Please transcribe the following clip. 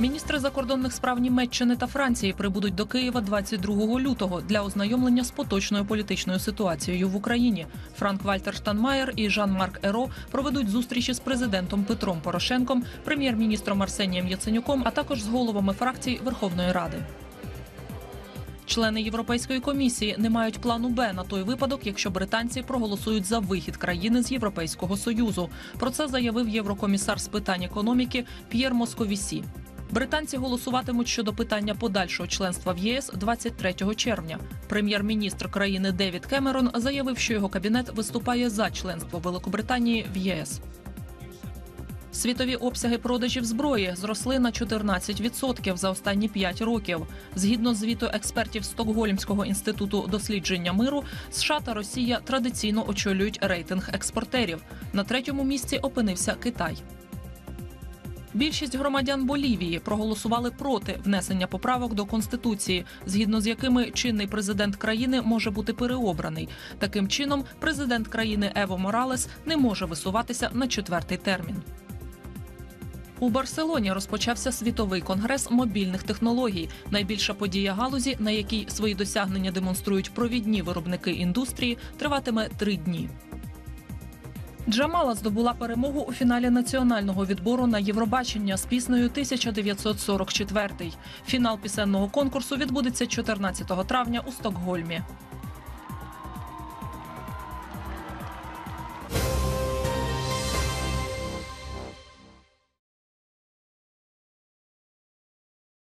Міністри закордонних справ Німеччини та Франції прибудуть до Києва 22 лютого для ознайомлення з поточною політичною ситуацією в Україні. Франк Вальтер Штанмаєр і Жан-Марк Еро проведуть зустрічі з президентом Петром Порошенком, прем'єр-міністром Арсенієм Яценюком, а також з головами фракцій Верховної Ради. Члени Європейської комісії не мають плану Б на той випадок, якщо британці проголосують за вихід країни з Європейського союзу. Про це заявив єврокомісар з питань економіки П'єр Московісі. Британці голосуватимуть щодо питання подальшого членства в ЄС 23 червня. Прем'єр-міністр країни Девід Кемерон заявив, що його кабінет виступає за членство Великобританії в ЄС. Світові обсяги продажів зброї зросли на 14% за останні 5 років. Згідно звіту експертів Стокгольмського інституту дослідження миру, США та Росія традиційно очолюють рейтинг експортерів. На третьому місці опинився Китай. Більшість громадян Болівії проголосували проти внесення поправок до конституції, згідно з якими чинний президент країни може бути переобраний. Таким чином, президент країни Ево Моралес не може висуватися на четвертий термін. У Барселоні розпочався світовий конгрес мобільних технологій. Найбільша подія галузі, на якій свої досягнення демонструють провідні виробники індустрії, триватиме три дні. Джамала здобула перемогу у фіналі національного відбору на Євробачення з піснею 1944. Фінал пісенного конкурсу відбудеться 14 травня у Стокгольмі.